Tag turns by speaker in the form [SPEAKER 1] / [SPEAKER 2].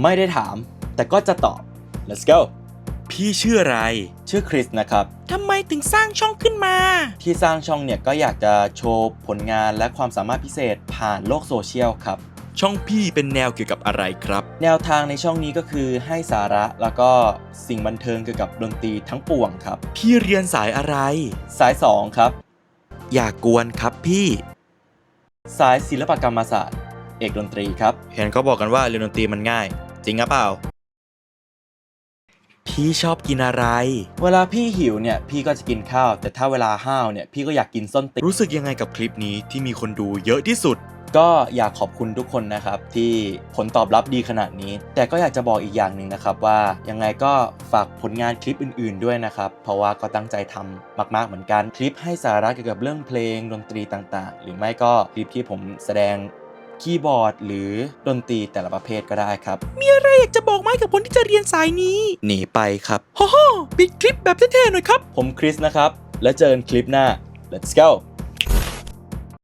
[SPEAKER 1] ไม่ได้ถาม แต่ก็จะตอบ let's go
[SPEAKER 2] พี่ชื่ออะไร
[SPEAKER 1] ชื่อคริสนะครับ
[SPEAKER 2] ทำไมถึงสร้างช่องขึ้นมา
[SPEAKER 1] ที่สร้างช่องเนี่ยก็อยากจะโชว์ผลงานและความสามารถพิเศษผ่านโลกโซเชียลครับ
[SPEAKER 2] ช่องพี่เป็นแนวเกี่ยวกับอะไรครับ
[SPEAKER 1] แนวทางในช่องนี้ก็คือให้สาระแล้วก็สิ่งบันเทิงเกี่ยวกับดนตรีทั้งปวงครับ
[SPEAKER 2] พี่เรียนสายอะไร
[SPEAKER 1] สาย 2 ครับ
[SPEAKER 2] อย่ากวนครับพี่
[SPEAKER 1] สายศิลปกรรมศาสตร์ เอกดนตรีครับ
[SPEAKER 2] เห็นเขาบอกกันว่าเรียนดนตรีมันง่าย จริงหรือเปล่า พี่ชอบกินอะไร
[SPEAKER 1] เวลาพี่หิวเนี่ย พี่ก็จะกินข้าว แต่ถ้าเวลาห้าวเนี่ย พี่ก็อยากกินส้นตีน
[SPEAKER 2] รู้สึกยังไงกับคลิปนี้ที่มีคนดูเยอะที่สุด
[SPEAKER 1] ก็อยากขอบคุณทุกคนนะครับ ที่ผลตอบรับดีขนาดนี้ แต่ก็อยากจะบอกอีกอย่างหนึ่งนะครับว่ายังไงก็ฝากผลงานคลิปอื่น ๆ ด้วยนะครับ เพราะว่าก็ตั้งใจทำมาก ๆ เหมือนกันคลิปให้สาระเกี่ยวกับเรื่องเพลงดนตรีต่าง ๆ หรือไม่ก็คลิปที่ผมแสดง คีย์บอร์ด หรือดนตรีแต่ละประเภทก็ได้ครับ
[SPEAKER 2] มีอะไรอยากจะบอกไหมกับคนที่จะเรียนสายนี้ หนีไปครับฮ่าปิดคลิปแบบเท่ๆหน่อยครับ
[SPEAKER 1] ผมคริสนะครับ แล้วเจอกันคลิปหน้า let's go